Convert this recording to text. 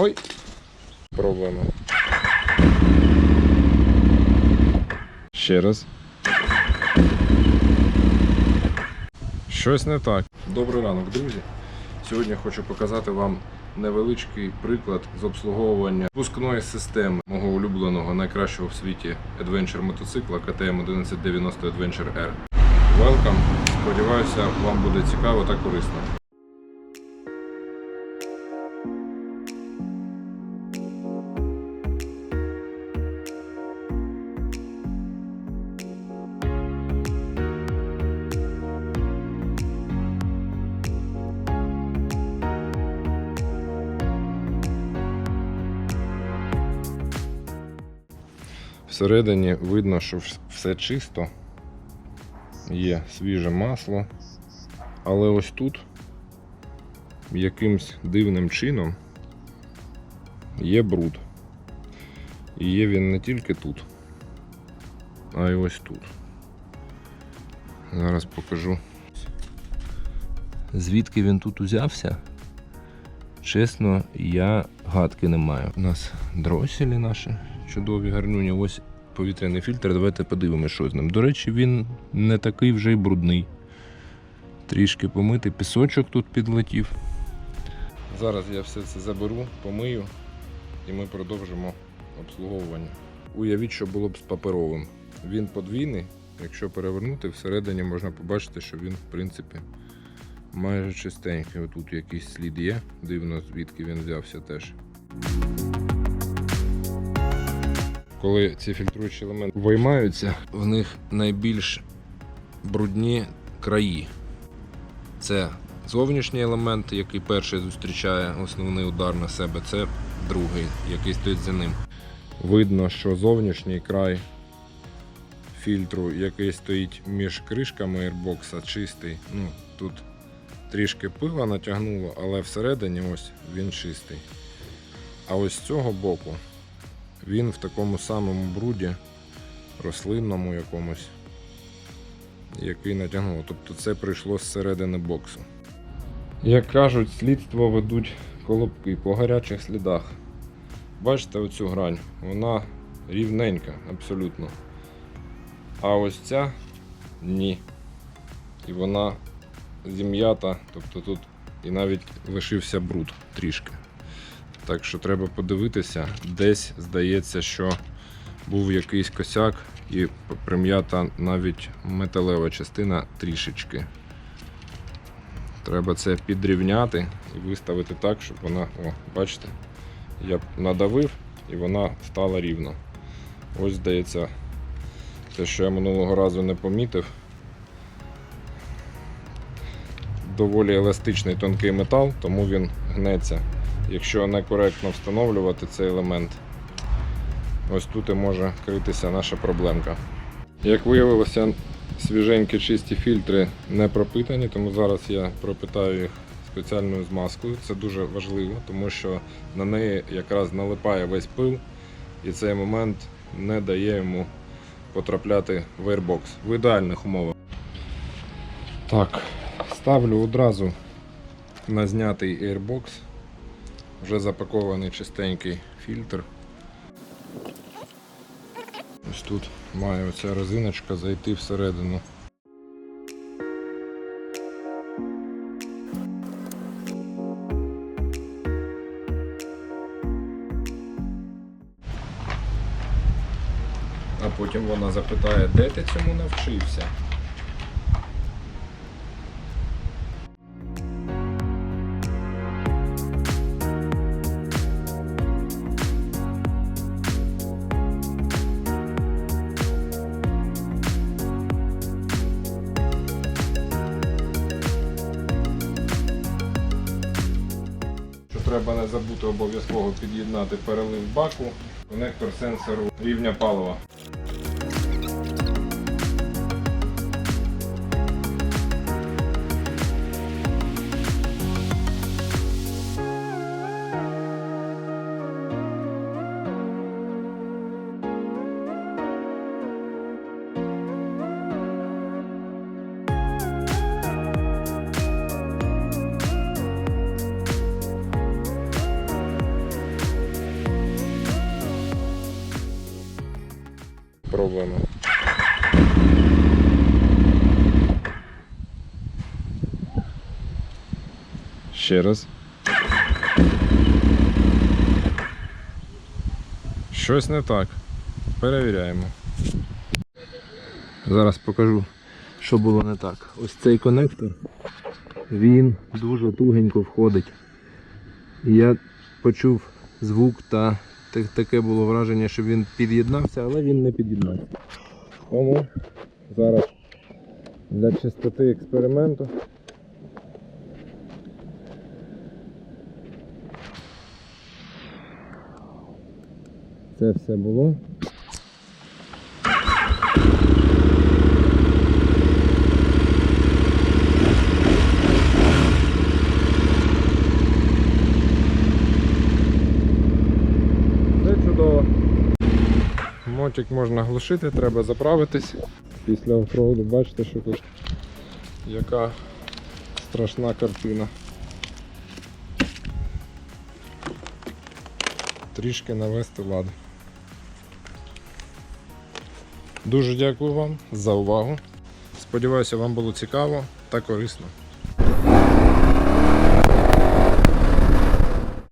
Ой! Пробуємо. Ще раз. Щось не так. Добрий ранок, друзі. Сьогодні хочу показати вам невеличкий приклад з обслуговування пускної системи мого улюбленого найкращого в світі адвенчер мотоцикла KTM 1190 Adventure R. Welcome! Сподіваюся, вам буде цікаво та корисно. Всередині видно, що все чисто, є свіже масло, але ось тут якимсь дивним чином є бруд. І є він не тільки тут, а й ось тут. Зараз покажу. Звідки він тут узявся? Чесно, я гадки не маю. У нас дроселі наші чудові гарнюні. Ось повітряний фільтр. Давайте подивимося, що з ним. До речі, він не такий вже й брудний. Трішки помитий, пісочок тут підлетів. Зараз я все це заберу, помию і ми продовжимо обслуговування. Уявіть, що було б з паперовим. Він подвійний. Якщо перевернути, всередині можна побачити, що він, в принципі, майже чистенький. Отут якийсь слід є. Дивно, звідки він взявся теж. Коли ці фільтруючі елементи виймаються, в них найбільш брудні краї. Це зовнішній елемент, який перший зустрічає основний удар на себе, це другий, який стоїть за ним. Видно, що зовнішній край фільтру, який стоїть між кришками аірбокса, чистий. Ну, тут трішки пила натягнуло, але всередині ось він чистий. А ось з цього боку він в такому самому бруді, рослинному якомусь, який натягнуло. Тобто це прийшло з середини боксу. Як кажуть, слідство ведуть колобки по гарячих слідах. Бачите оцю грань? Вона рівненька, абсолютно. А ось ця ні. І вона зім'ята, тобто тут і навіть лишився бруд трішки. Так що треба подивитися, десь здається, що був якийсь косяк і прим'ята навіть металева частина трішечки. Треба це підрівняти і виставити так, щоб вона, о, бачите, я надавив і вона стала рівно. Ось здається, те, що я минулого разу не помітив. Доволі еластичний тонкий метал, тому він гнеться. Якщо некоректно встановлювати цей елемент, ось тут і може критися наша проблемка. Як виявилося, свіженькі чисті фільтри не пропитані, тому зараз я пропитаю їх спеціальною змазкою. Це дуже важливо, тому що на неї якраз налипає весь пил, і цей момент не дає йому потрапляти в Airbox в ідеальних умовах. Так, ставлю одразу на знятий Airbox. Вже запакований чистенький фільтр. Ось тут має оця резиночка зайти всередину. А потім вона запитає, де ти цьому навчився? Треба не забути обов'язково під'єднати перелив баку, конектор сенсору рівня палива. Спробуємо. Ще раз. Щось не так. Перевіряємо. Зараз покажу, що було не так. Ось цей конектор, він дуже тугенько входить. Я почув звук та- таке було враження, що він під'єднався, але він не під'єднався. Тому зараз для чистоти експерименту це все було. Все чудово. Мотик можна глушити, треба заправитись. Після офроуду бачите, що тут яка страшна картина. Трішки навести лад. Дуже дякую вам за увагу. Сподіваюся, вам було цікаво та корисно.